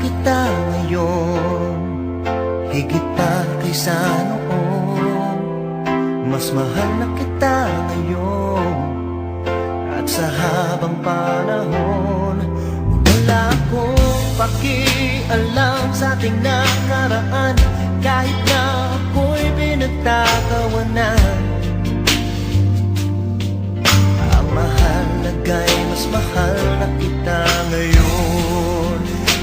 kita ngayon Higit pa kaysa noon. Mas mahal na kita ngayon At sa habang panahon Wala akong pakialam sa ating nakaraan. Kahit na ako'y pinagtatawanan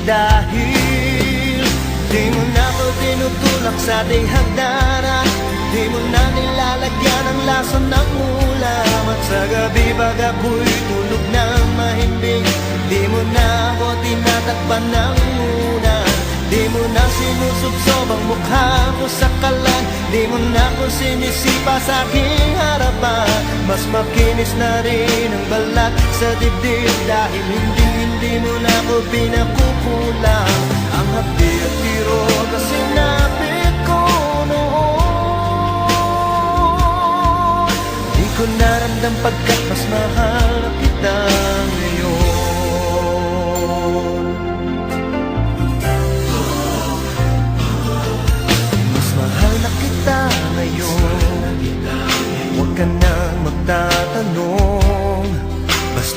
Dahil di mo na ako tinutulak sa ating hagdanan Di mo na nilalagyan ang lason ng ulam At sa gabi pag ako'y tulog ng mahimbing. Di mo na ako tinatakpan ng mo na sinusubsob ang mukha ko sa kalan. Di mo na ako sinisipa sa aking harapan. Mas makinis na rin ang balat sa dibdib Dahil hindi, hindi mo na ako pinakukulang. Ang hapdi at tiro na sinapit ko noon Di ko naramdam pagkat mas mahal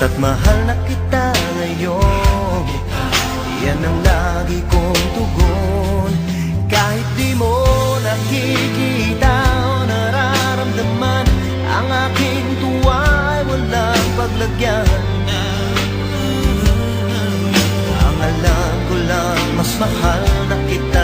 Basta't mahal na kita ngayon. Yan ang lagi kong tugon. Kahit di mo nakikita o nararamdaman Ang aking tuwa ay walang paglagyan. Ang alam ko lang, mas mahal na kita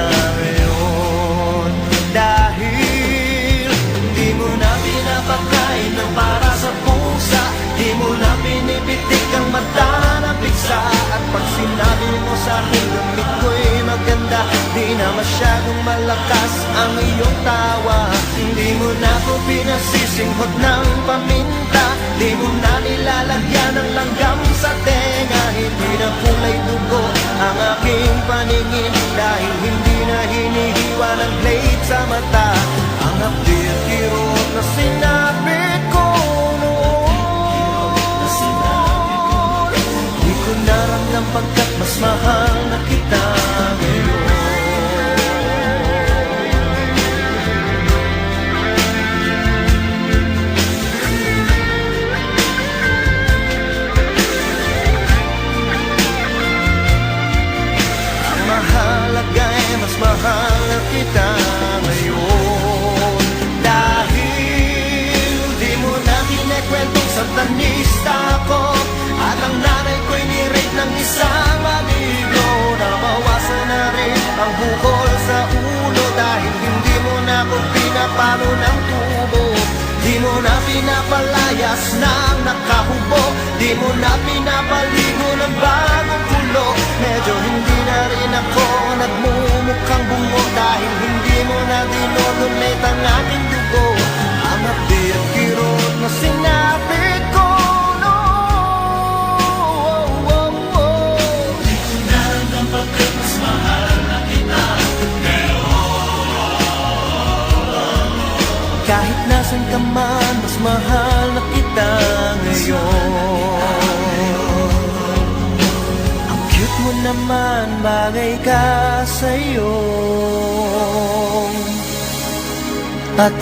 ang iyong tawa. Di mo na ako pinasisinghot ng paminta. Di mo na nilalagyan ng langgam sa tenga. Hindi na kulay dugo ang aking paningin. Dahil hindi na hinihiwa ng blade sa mata. Ang hapdi at kirot na sinapit ko noon. Di ko naramdam pagkat mas mahal na kita satanista ako At ang nanay ko'y nirate ng isang maligno Nabawasan na rin ang bukol sa ulo Dahil hindi mo na ako pinapalo ng tubo. Di mo na pinapalayas ng nakahubo Di mo na pinapaligo ng bagong kulo Medyo hindi na Nasan ka man, mas mahal na kita ngayon. Ang cute mo naman, bagay ka sa'yo. At